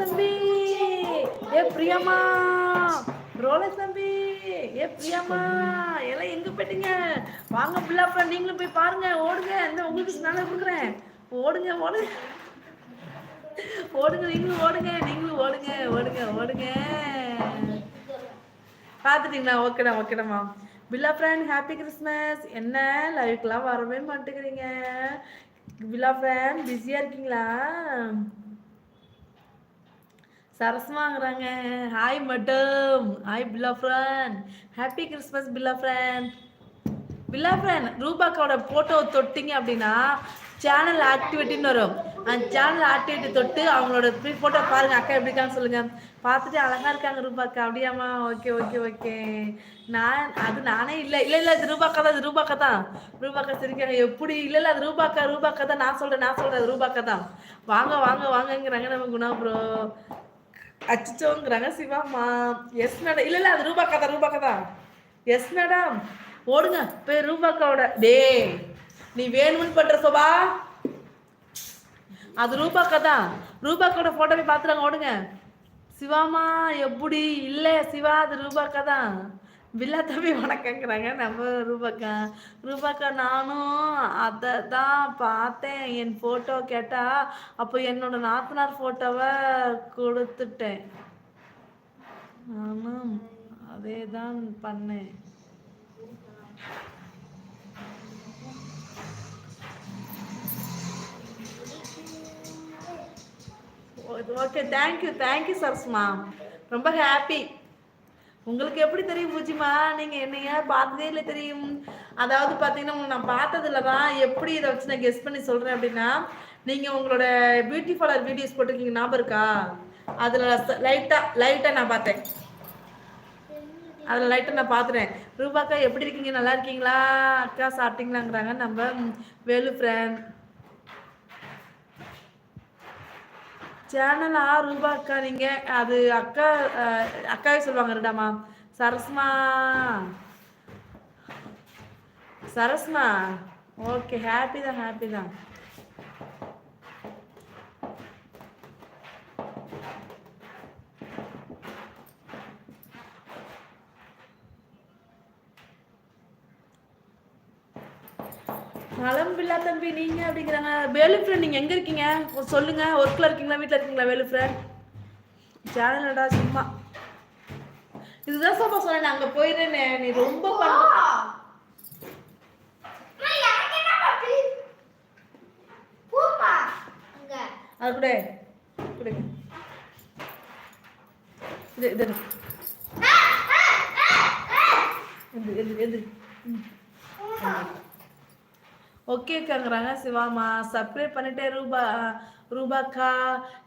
தம்பி. ஏ பிரியம்மா. ரோலஸ் தம்பி. ஏ பிரியம்மா. எல்லாம் எங்க போயிட்டீங்க? வாங்க பிள்ளாப்பா நீங்களும் போய் பாருங்க. ஓடுங்க. இந்த உங்களுக்கு நானே கொடுக்குறேன். ஓடுங்க ஓடுங்க ஓடுங்க நீங்களும் ஓடுங்க நீங்களும் ஓடுங்க ஓடுங்க ஓடுங்க. பார்த்துட்டீங்களா? ஓகேடா ஓகேடாமா பில்லா ஃப்ரெண்ட் ஹாப்பி கிறிஸ்மஸ் என்ன? லைவ்க்கெலாம் வரவே மாட்டேங்கிறீங்க. பில்லா ஃப்ரெண்ட் பிஸியாக இருக்கீங்களா? சரஸ்மாங்கிறாங்க ஹாய் மட்டம் hi Billa friend happy Christmas Billa friend Billa friend ரூபாக்காவோட photo தொட்டிங்க அப்படின்னா சேனல் ஆக்டிவிட்டின்னு வரும். அந்த சேனல் ஆக்டிவிட்டி தொட்டு அவங்களோட ஃபோட்டோ பாருங்க. அக்கா எப்படி இருக்கான்னு சொல்லுங்க. பார்த்துட்டு அழகா இருக்காங்க ரூபாக்கா. அப்படியாம்மா? ஓகே ஓகே ஓகே நான் அது நானே இல்லை. இல்லை இல்லை அது ரூபாக்கா தான் அது ரூபாக்கா தான். ரூபாக்கா சிரிக்காங்க எப்படி? இல்லை இல்லை அது ரூபாக்கா ரூபாக்கா தான். நான் சொல்கிறேன் நான் சொல்கிறேன் அது ரூபாக்கா தான். வாங்க வாங்க வாங்கங்கிறாங்க நம்ம குணா ப்ரோ அச்சோங்கிறாங்க சிவாம்மா எஸ் மேடம் இல்லை இல்லை அது ரூபாக்கா தான் ரூபா கதா எஸ் மேடம் ஓடுங்க போய் ரூபாக்காவோட டேய் நீ வேணும்னு பண்ற சோபா. அது ரூபாக்கா தான். ரூபாக்காவோட போட்டோ போய் பார்த்துறாங்க ஓடுங்க. சிவாமா எப்படி? இல்லை சிவா அது ரூபாக்கா தான். பில்லா தம்பி வணக்கங்கிறாங்க. நம்ம ரூபாக்கா ரூபாக்கா நானும் அதை தான் பார்த்தேன். என் ஃபோட்டோ கேட்டால் அப்போ என்னோட நாத்தனார் ஃபோட்டோவை கொடுத்துட்டேன். நானும் அதே தான் பண்ணேன் ஓகே தேங்க்யூ தேங்க்யூ சரஸ்மா. ரொம்ப ஹாப்பி உங்களுக்கு எப்படி தெரியும் பூஜிமா? நீங்கள் என்னையா பார்த்ததே இல்லை தெரியும். அதாவது பார்த்தீங்கன்னா உங்களை நான் பார்த்ததில்ல தான். எப்படி இதை வச்சு நான் கெஸ் பண்ணி சொல்கிறேன் அப்படின்னா நீங்கள் உங்களோட பியூட்டி பார்லர் வீடியோஸ் போட்டிருக்கீங்க ஞாபகம் இருக்கா? அதில் லைட்டாக லைட்டாக நான் பார்த்தேன். அதில் லைட்டாக நான் பார்த்துட்டேன். ரூபாக்கா எப்படி இருக்கீங்க? நல்லா இருக்கீங்களா? அக்கா சாப்பிட்டீங்களாங்கிறாங்க நம்ம வேலு ஃப்ரெண்ட் சேனல் ஆ ரூபா அக்கா நீங்க அது அக்கா அஹ், அக்காவே சொல்லுவாங்க ரெண்டாமா சரஸ்மா. சரஸ்மா. ஓகே ஹாப்பி தான் ஹாப்பி தான். நலம்பில்லா தம்பி நீங்க அப்படிங்கிறாங்க. வேலு ஃப்ரெண்ட் நீங்க எங்க இருக்கீங்க? சொல்லுங்க. ஒர்க்ல இருக்கீங்களா? வீட்ல இருக்கீங்களா வேலு ஃப்ரெண்ட் சேனலடா சும்மா. இதுதான் சோபா சொன்னேன் அங்க போயிடுறேன்னு. நீ ரொம்ப அது கூட கொடுங்க இது இது. எது எது எது. ஓகேக்காங்கிறாங்க சிவாமா சப்ஸ்கிரைப் பண்ணிட்டேன் ரூபா ரூபாக்கா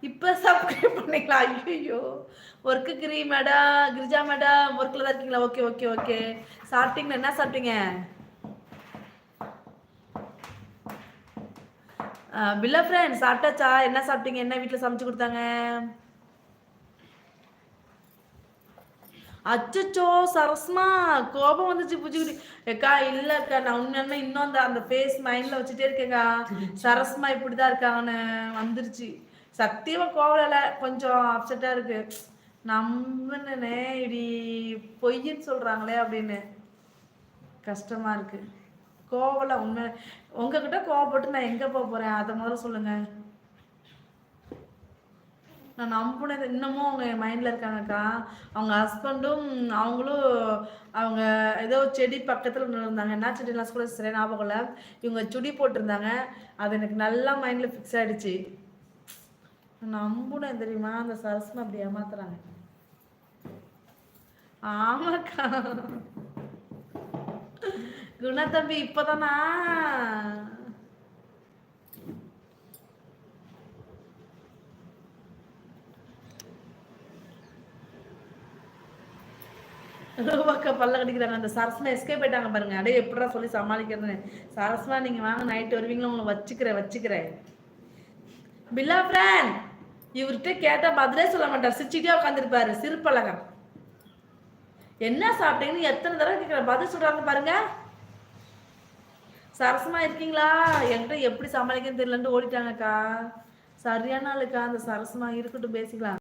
இப்போ சப்ஸ்கிரைப் பண்ணிக்கலாம் ஐயோ work Giri madam Girija madam ஒர்க்கில் தான் இருக்கீங்களா? Okay okay okay. சாப்பிட்டீங்களா? என்ன சாப்பிட்டீங்க? பில்லா ஃப்ரெண்ட் சாப்பிட்டாச்சா? என்ன சாப்பிட்டீங்க? என்ன வீட்டில் சமைச்சு கொடுத்தாங்க? அச்சச்சோ சரஸ்மா கோபம் வந்துச்சு புஜிக்குடி ஏக்கா இல்லக்கா நான் உண்மையான இன்னும் அந்த அந்த ஃபேஸ் மைண்ட்ல வச்சுட்டே இருக்கேக்கா சரஸ்மா இப்படிதான் இருக்காங்கன்னு வந்துருச்சு. சத்தியமா கோவம் கொஞ்சம் அப்செட்டா இருக்கு. நம்பினே இப்படி பொய்ன்னு சொல்றாங்களே அப்படின்னு. கஷ்டமா இருக்கு. கோவல உண்மை உங்ககிட்ட கோவப்பட்டு நான் எங்க போக போறேன்? அதை முதல்ல சொல்லுங்க. நான் நம்பினது இன்னமும் அவங்க என் மைண்டில் இருக்காங்கக்கா. அவங்க ஹஸ்பண்டும் அவங்களும் அவங்க ஏதோ செடி பக்கத்தில் இருந்தாங்க. என்ன செடிலாம் கூட சரி ஞாபகம் இல்லை. இவங்க சுடி போட்டிருந்தாங்க. அது எனக்கு நல்லா மைண்டில் ஃபிக்ஸ் ஆகிடுச்சு நான் தெரியுமா அந்த சரஸ்மா அப்படி ஏமாத்துறாங்க. ஆமாக்கா. குணா தம்பி இப்போதானா? ரூபாக்கா பல்ல கடிக்கிறாங்க. அந்த சரஸ்மா எஸ்கேப் போயிட்டாங்க பாருங்க. அடே எப்படிடா சொல்லி சமாளிக்கிறதுன்னு. சரஸ்மா நீங்க வாங்க நைட்டு வருவீங்களா? உங்களை வச்சுக்கிறேன் வச்சுக்கிறேன். பில்லா ஃப்ரெண்ட் இவர்கிட்ட கேட்டா பதிலே சொல்ல மாட்டார். சிரிச்சுட்டே உட்காந்துருப்பாரு சிறுப்பழகம். என்ன சாப்பிட்டீங்கன்னு எத்தனை தடவை கேட்குறேன் பதில் சொல்றாங்க பாருங்க. சரசமா இருக்கீங்களா? என்கிட்ட எப்படி சமாளிக்கன்னு தெரியலன்ட்டு ஓடிட்டாங்கக்கா. சரியான ஆளுக்கா அந்த சரசமா இருக்கட்டும் பேசிக்கலாம்.